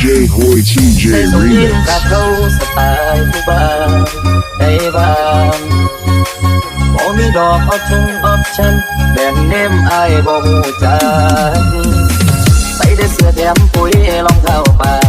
TJ Hoy TJ Remix. Các câu của bạn Đây bạn Có mi đỏ ở chung chân, Đèn đêm ai bầu trái Tay đến sửa đêm cuối lòng thao bài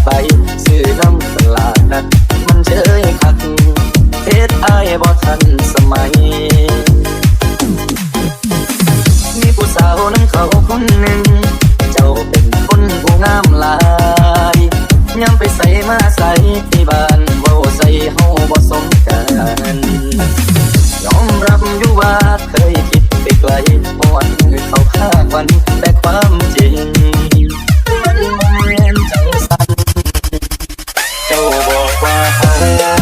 Yeah.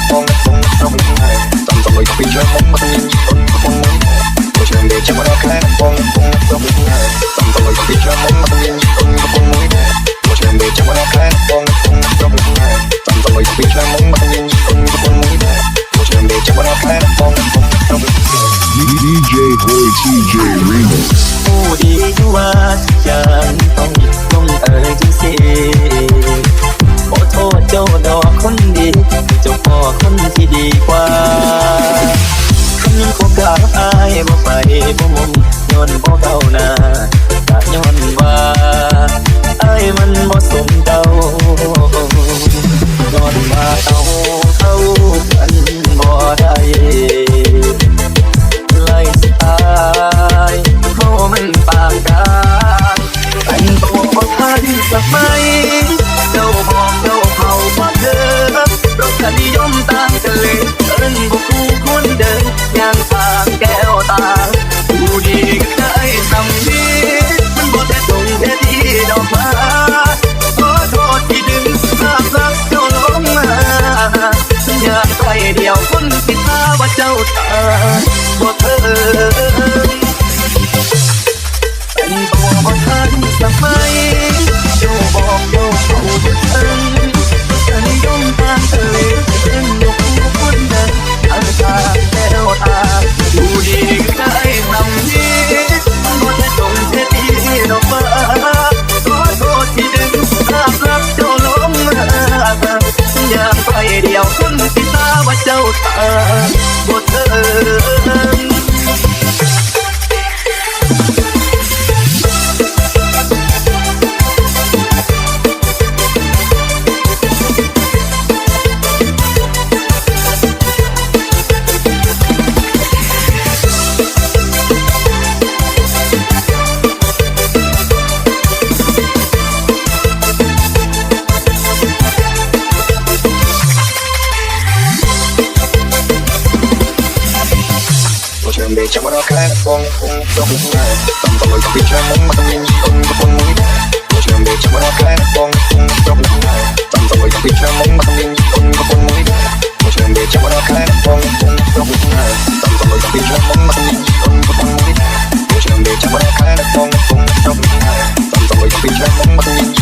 ងពងពងស្រុកនេះហើយតំតំលុយពីជាមុំមិនញញអូនពងមុំមកជាមេជាមរកខ្លាំងពងពងស្រុកនេះហើយតំតំលុយពីជាមុំមិនញញអូនពងមុំមកជាមេជាមរកខ្លាំងពងពងស្រុកនេះហើយតំតំលុយពីជាមុំមិនញញអូនពងមុំមកជាមេជាមរកខ្លាំងពងពងស្រុកនេះហើយ DJ Boy TJ Remix អូឌីទួចាងផង ดีกว่าคนยังคบกับอายบ่ไปบ่มุงย้อนบ่เข้าหน้าก็ย้อนว่าอายมันบ่สมเจ้า เดียวคนสิทาว่าเจ้าตาบ่เธอ ยาไปเดียวคนที่ตาว่าเจ้าตาบ่เธอ ពងពងចុះញ៉ែតាមតលកពីចាំមកមកញញអូនប្រពន្ធមួយចាំមើលចាំរកខ្លែពងពងចុះញ៉ែតាមតលកពីចាំមកមកញញអូនប្រពន្ធមួយចាំមើលចាំរកខ្លែពងពងចុះញ៉ែតាមតលកពីចាំមកមកញញអូនប្រពន្ធមួយចាំមើលចាំរកខ្លែពងពងចុះញ៉ែតាមតលកពីចាំមកមកញញ